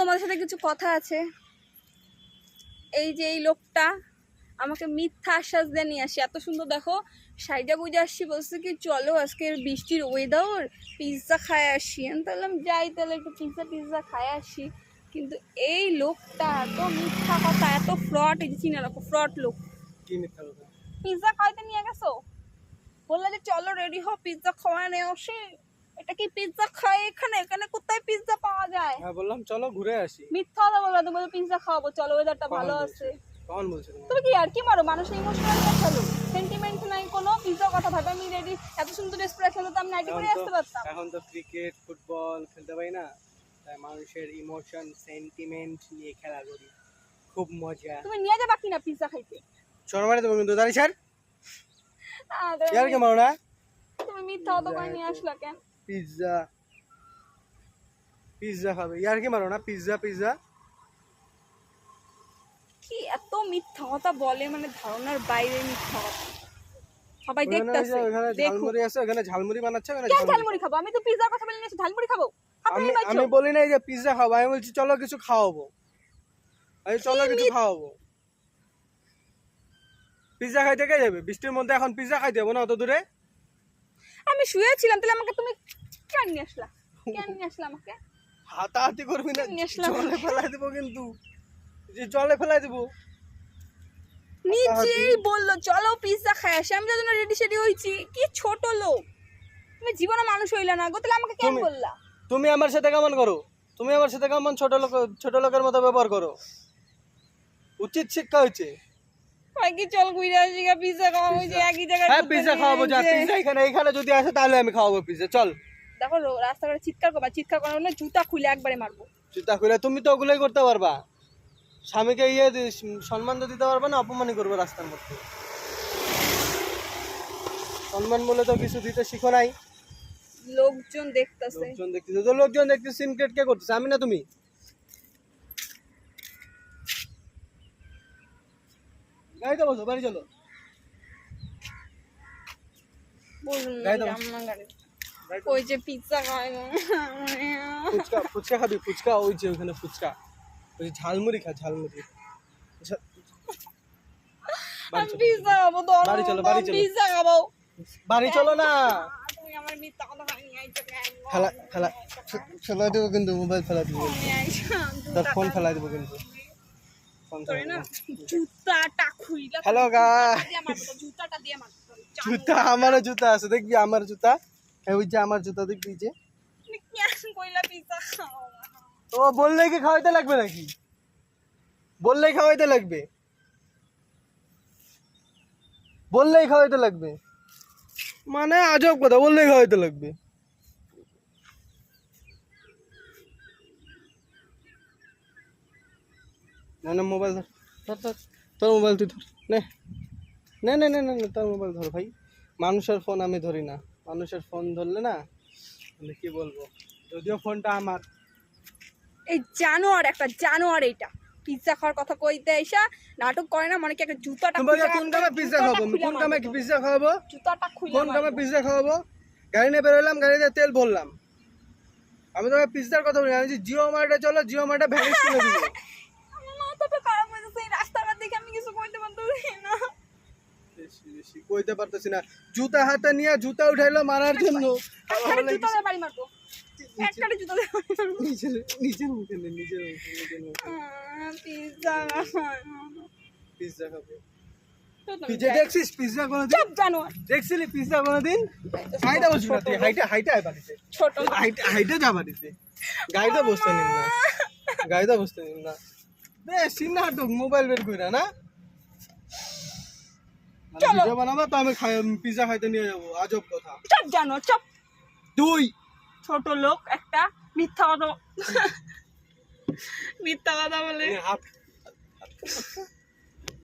তোমাদের সাথে কিছু কথা আছে। এই যে এই লোকটা আমাকে মিথ্যা আশ্বাস দিয়ে নিয়ে আসি। এত সুন্দর দেখো সাইডা গুজে আসছি বলছে কি চলো আজকে বৃষ্টির ওয়েদার পিৎজা খায় আসি। আমি তাহলে যাই তাহলে একটু পিৎজা পিৎজা খায় আসি। কিন্তু এই লোকটা এত মিথ্যা কথা এত ফ্রড এই যে চিনে রাখো ফ্রড লোক। পিৎজা খাইতে নিয়ে গেছো? বললে যে চলো রেডি হও পিৎজা খাওয়া নিয়ে আসি। এটা কি পিৎজা খায় এখানে? এখানে কোথায় পিৎজা পাওয়া যায়? হ্যাঁ বললাম চলো ঘুরে আসি। মিথ্যা কথা বলবা তুমি পিৎজা খাওয়াবো চলো ওয়েদারটা ভালো আছে। কখন বলছো তুমি? কি আর কি মারো? মানুষের ইমোশনাল খেলো সেন্টিমেন্ট নাই কোনো পিৎজা কথা ভাবে। আমি রেডি এত সুন্দর ড্রেস খেলো তো আমি নাইটি তো আসতে পারতাম। এখন তো ক্রিকেট ফুটবল খেলতে পারি না। তাই মানুষের ইমোশন সেন্টিমেন্ট নিয়ে খেলা করি। খুব মজা। তুমি নিয়ে যাবা কিনা পিৎজা খাইতে? চলো মানে তুমি দাঁড়িয়ে ছাড়। আর কে মারো না। তুমি মিথ্যা কথা করে নিয়ে আসলা কেন? পিৎজা পিৎজা খাবে। ইয়ার কি মারো না পিৎজা পিৎজা কি এত মিথ্যা কথা বলে মানে ধারণার বাইরে মিথ্যা কথা। সবাই দেখতেছে ঝালমুড়ি আছে ওখানে ঝালমুড়ি বানাচ্ছে ওখানে কে ঝালমুড়ি খাব? আমি তো পিৎজার কথা বলে নিয়েছি ঝালমুড়ি খাব। আমি আমি বলি নাই যে পিৎজা খাব আমি বলছি চলো কিছু খাওয়াবো। আমি চলো কিছু খাওয়াবো। পিৎজা খাইতে কে যাবে? বৃষ্টির মধ্যে এখন পিৎজা খাইতে যাব না অত দূরে? আমি শুয়েছিলাম তাহলে আমাকে তুমি কেন নিয়ে আসলা? কেন নিয়ে আসলা আমাকে? হাতাহাতি করবি না। জলে ফেলাই দেবো কিন্তু। যে জলে ফেলাই দেবো। নিজেই বলল চলো পিৎজা খাই আসি আমি যখন রেডি সেডি হয়েছি। কি ছোট লোক। তুমি জীবনে মানুষ হইলা না গো তাহলে আমাকে কেন বললা? তুমি আমার সাথে কেমন করো। তুমি আমার সাথে কেমন ছোট লোক ছোট লোকের মতো ব্যবহার করো। উচিত শিক্ষা হয়েছে। ভাই কি চল ঘুরে আসি গা একই জায়গায় হ্যাঁ খাওয়াবো যা এসে। এখানে এখানে যদি আসে তাহলে আমি খাওয়াবো পিৎজা চল। দেখো রাস্তাঘাটে চিৎকার করবা চিৎকার করার হলে জুতা খুলে একবারে মারবো। জুতা খুলে তুমি তো ওগুলোই করতে পারবা। স্বামীকে ইয়ে সম্মান তো দিতে পারবে না অপমানই করবে রাস্তার মধ্যে। সম্মান বলে তো কিছু দিতে শিখো নাই। লোকজন দেখতেছে। লোকজন দেখতেছে তো লোকজন দেখতেছে সিনক্রেট কে করতেছে? আমি না তুমি? গাড়িতে বসো বাড়ি চলো। বলুন না গাড়িতে যাম না গাড়ি ওই যে পিৎজা খায় ফুচকা ফুচকা খাবি? ফুচকা ওই যে ওখানে ফুচকা। ওই ঝালমুড়ি খা ঝালমুড়ি। আচ্ছা, বাড়ি পিৎজা খাব ধরো বাড়ি চলো, বাড়ি চলো। পিৎজা খাব। বাড়ি চলো না। খাই ফেলা দেবো কিন্তু মোবাইল ফেলা দেবো। তার ফোন ফেলা দেবো কিন্তু ফোন করে না জুতাটা খুইলা হ্যালো মারবো জুতা আমারও জুতা আছে। দেখবি আমার জুতা। ওই যে আমার জুতা দেখবি যে। ও বললেই কি খাওয়াইতে লাগবে নাকি? বললেই খাওয়াইতে লাগবে। বললেই খাওয়াইতে লাগবে। মানে আজব কথা বললেই খাওয়াইতে লাগবে। না না মোবাইল ধর। ধর ধর। তোর মোবাইল তুই ধর। নে। নে নে নে নে নে, তোর মোবাইল ধর ভাই। মানুষের ফোন আমি ধরি না। মানুষের ফোন ধরলে না মানে কি বলব? যদিও ফোনটা আমার। এই জানোয়ার একটা জানোয়ার এইটা। পিৎজা খাওয়ার কথা কইতে আইসা নাটক করে না মানে কি একটা জুতাটা কোন কামে পিজ্জা খাব কোন কামে। পিজ্জা খাওয়াবো? জুতাটা খুলে কোন কামে। পিজ্জা খাওয়াবো? গাড়ি নিয়ে বেরোলাম গাড়িতে তেল ভরলাম। আমি তোমাকে পিজ্জার কথা বলি আমি জিও মার্টে চলো জিও মার্টে ভ্যানিশ করে দিবো আমার মাথাটা খারাপ হয়ে যাচ্ছে এই রাস্তাঘাট দেখে আমি কিছু কইতে পারতেছি না বেশি বেশি কইতে পারতেছি না। জুতা হাতে নিয়ে জুতা উঠাইলো মারার জন্য। নিজের মুখে পিজ্জা খাব। পিজ্জা দেখছিস পিজ্জা কোনোদিন? চুপ দেখছিলি পিজ্জা কোনোদিন? হাইটা বসবি না তুই হাইটা হাইটা আয় বাড়িতে। ছোট। হাইটা হাইটা যা বাড়িতে। গাড়িতে বসতে নিন না। গাড়িতে বসতে নিন না। মোবাইল বের কইরা না? মানে চলো। তো আমি খাই পিজা খাইতে নিয়ে যাব। আজব কথা। চপ জানো চপ। দুই। ছোট লোক একটা মিথ্যা কথা মিথ্যা কথা বলে। হাত